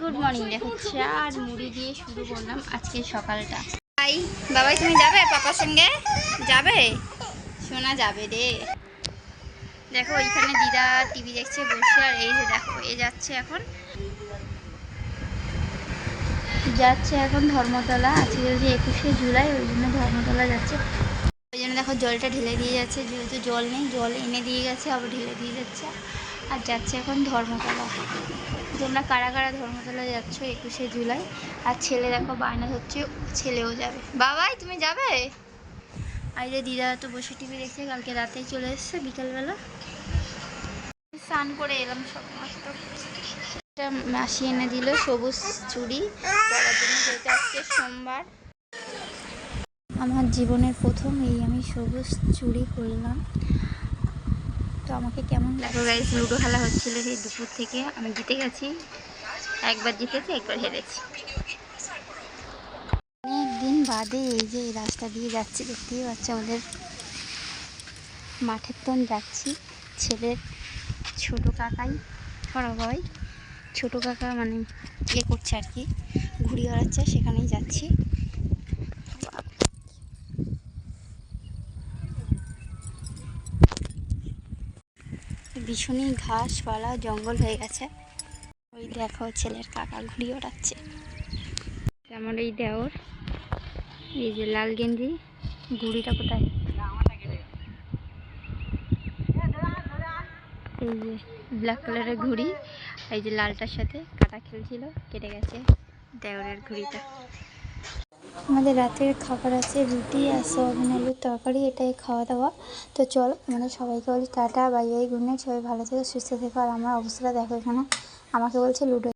Good morning দেখো চা আর মুড়ি দিয়ে শুরু করলাম আজকে সকালটা। ভাই বাবাই তুমি যাবে পাপার সঙ্গে? যাবে? শোনা যাবে রে। দেখো ওইখানে দিদা টিভি দেখছে বসে আর এই যে দেখো এ যাচ্ছে এখন। যাচ্ছে এখন ধর্মতলা আজকে যে একুশে জুলাই ওই জন্য ধর্মতলা যাচ্ছে। দেখো জলটা ঢেলে দিয়ে যাচ্ছে, যেহেতু জল নেই, জল এনে দিয়ে গেছে, আবার ঢেলে দিয়ে যাচ্ছে। আর যাচ্ছে এখন ধর্মতলা। তোমরা কারা কারা ধর্মতলা যাচ্ছ একুশে জুলাই? আর ছেলে দেখো বায়না হচ্ছে ছেলেও যাবে। বাবাই, তুমি যাবে? আর যে দিদা তো বসে টিভি দেখছে, কালকে রাতেই চলে এসছে, বিকালবেলা। স্নান করে এলাম সব মস্ত একটা মাসি এনে দিল সবুজ চুড়ি। পরার জন্য যেহেতু আজকে সোমবার। আমার জীবনের প্রথম এই আমি সবুজ চুরি করলাম তো আমাকে কেমন লাগল গাইস লুডো খেলা হচ্ছিল সেই দুপুর থেকে। আমি জিতে গেছি। একবার জিতেছি একবার হেরেছি। অনেক দিন বাদে এই যে এই রাস্তা দিয়ে যাচ্ছি দেখতেই পাচ্ছি আমাদের মাঠের তন যাচ্ছি। ছেলের ছোট কাকাই সরাবাই ছোট কাকা মানে ইয়ে করছে আর কি ঘুড়ি ওড়াচ্ছে সেখানেই যাচ্ছি। ভীষণই ঘাসপালা, জঙ্গল হয়ে গেছে। ওই দেখো ছেলের কাকা ঘুড়ি ওড়াচ্ছে। আমার এই দেওর, এই যে লাল গেঞ্জি ঘুড়িটা কোথায়? এই যে ব্ল্যাক কালারের ঘুড়ি, এই যে লালটার সাথে কাটা খেলছিল, কেটে গেছে দেওরের ঘুড়িটা। আমাদের রাতের খাবার আছে, রুটি আর সোয়াবিন আলুর তরকারি, এটাই খাওয়া দাওয়া। তো চল মানে সবাইকে বলি tata, bye bye, good night, সবাই ভালো থেকো, সুস্থ থেকো, আর আমার অবস্থাটা দেখো এখানে। আমাকে বলছে লুডো।